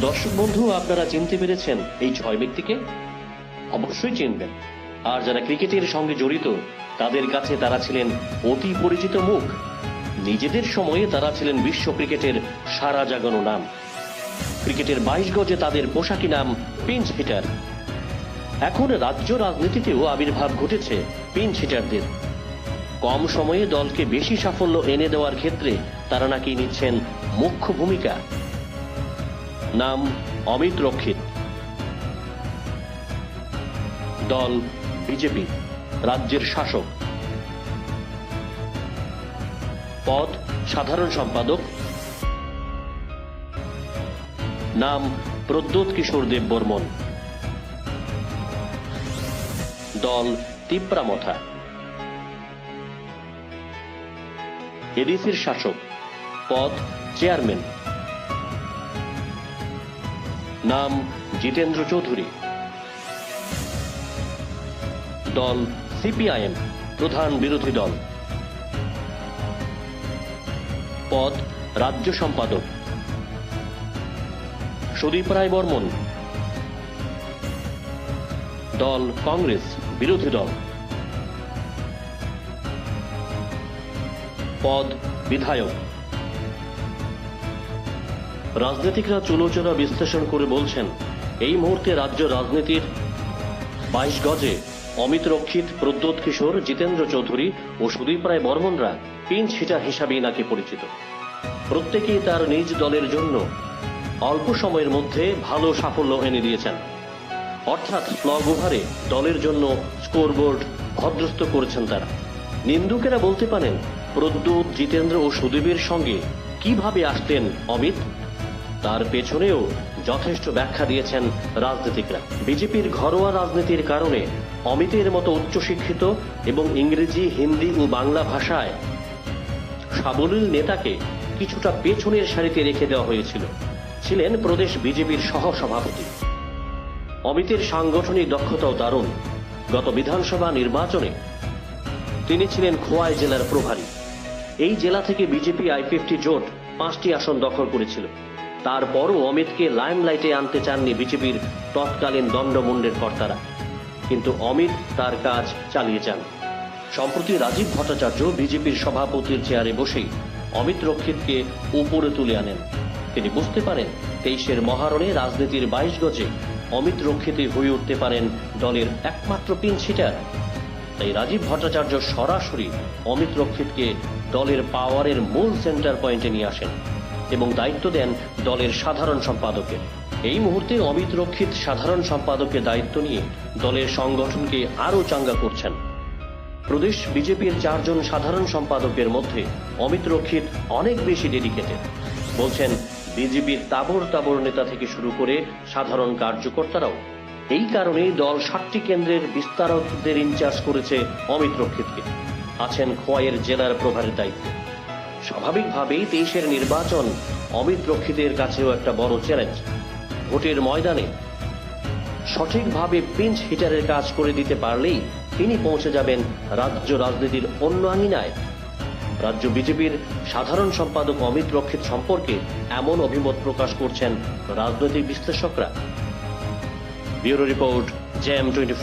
দর্শক বন্ধু, আপনারা চিনতে পেরেছেন এই ছয় ব্যক্তিকে? অবশ্যই চিনবেন। আর যারা ক্রিকেটের সঙ্গে জড়িত, তাদের কাছে তারা ছিলেন অতি পরিচিত মুখ। নিজেদের সময়ে তারা ছিলেন বিশ্ব ক্রিকেটের সারা জাগানো নাম। ক্রিকেটের বাইশ গজে তাদের পোশাকি নাম পিঞ্চ হিটার। এখন রাজ্য রাজনীতিতেও আবির্ভাব ঘটেছে পিঞ্চ হিটারদের। কম সময়ে দলকে বেশি সাফল্য এনে দেওয়ার ক্ষেত্রে তারা নাকি নিচ্ছেন মুখ্য ভূমিকা। নাম অমিত রক্ষিত। দল বিজেপি, রাজ্যের শাসক। পদ সাধারণ সম্পাদক। নাম প্রদ্যোৎ কিশোর দেব বর্মন। দল তিপ্রামথা এডিসির শাসক। পদ চেয়ারম্যান। নাম জিতেন্দ্র চৌধুরী। দল সিপিআইএম, প্রধান বিরোধী দল। পদ রাজ্য সম্পাদক। সুদীপ রায় বর্মন। দল কংগ্রেস, বিরোধী দল। পদ বিধায়ক। রাজনীতিকরা চুলোচোরা বিশ্লেষণ করে বলছেন, এই মুহূর্তে রাজ্য রাজনীতির বাইশ গজে অমিত রক্ষিত প্রদ্যোৎ কিশোর, জিতেন্দ্র চৌধুরী ও সুদীপ রায় বর্মনরা পিঞ্চ হিটার হিসাবেই নাকি পরিচিত। প্রত্যেকেই তার নিজ দলের জন্য অল্প সময়ের মধ্যে ভালো সাফল্য এনে দিয়েছেন। অর্থাৎ স্লগ ওভারে দলের জন্য স্কোরবোর্ড ভদ্রস্ত করেছেন তারা। নিন্দুকেরা বলতে পারেন প্রদ্যুৎ জিতেন্দ্র ও সুদীপের সঙ্গে কীভাবে আসতেন অমিত? তার পেছনেও যথেষ্ট ব্যাখ্যা দিয়েছেন রাজনীতিকরা। বিজেপির ঘরোয়া রাজনীতির কারণে অমিতের মতো উচ্চশিক্ষিত এবং ইংরেজি, হিন্দি ও বাংলা ভাষায় সাবলীল নেতাকে কিছুটা পেছনের সারিতে রেখে দেওয়া হয়েছিল। ছিলেন প্রদেশ বিজেপির সহ সভাপতি অমিতের সাংগঠনিক দক্ষতাও দারুণ। গত বিধানসভা নির্বাচনে তিনি ছিলেন খোয়াই জেলার প্রভারী। এই জেলা থেকে বিজেপি আই ফিফটি জোট পাঁচটি আসন দখল করেছিল। তারপরও অমিতকে লাইমলাইটে আনতে চাননি বিজেপির তৎকালীন দণ্ডমুণ্ডের কর্তারা। কিন্তু অমিত তার কাজ চালিয়ে যান। সম্প্রতি রাজীব ভট্টাচার্য বিজেপির সভাপতির চেয়ারে বসেই অমিত রক্ষিতকে উপরে তুলে আনেন। তিনি বুঝতে পারেন তেইশের মহারণে রাজনীতির বাইশ গজে অমিত রক্ষিতে হয়ে উঠতে পারেন দলের একমাত্র পিন ছিটার তাই রাজীব ভট্টাচার্য সরাসরি অমিত রক্ষিতকে দলের পাওয়ারের মূল সেন্টার পয়েন্টে নিয়ে আসেন। এবং দায়িত্ব দেন দলের সাধারণ সম্পাদকের। এই মুহূর্তে অমিত রক্ষিত সাধারণ সম্পাদকের দায়িত্ব নিয়ে দলের সংগঠনকে আরও চাঙ্গা করছেন। প্রদেশ বিজেপির চারজন সাধারণ সম্পাদকের মধ্যে অমিত রক্ষিত অনেক বেশি ডেডিকেটেড। বলছেন, বিজেপির তাবর তাবর নেতা থেকে শুরু করে সাধারণ কার্যকর্তারাও। এই কারণেই দল ষাটটি কেন্দ্রের বিস্তারকদের ইনচার্জ করেছে অমিত রক্ষিতকে। আছেন খোয়াইয়ের জেলার প্রভারের দায়িত্বে। স্বাভাবিকভাবেই তেইশের নির্বাচন অমিত রক্ষিতের কাছেও একটা বড় চ্যালেঞ্জ ভোটের ময়দানে সঠিকভাবে পিঞ্চ হিটারের কাজ করে দিতে পারলেই তিনি পৌঁছে যাবেন রাজ্য রাজনীতির অন্য আঙিনায়। রাজ্য বিজেপির সাধারণ সম্পাদক অমিত রক্ষিত সম্পর্কে এমন অভিমত প্রকাশ করছেন রাজনৈতিক বিশ্লেষকরা। Bureau report jam twenty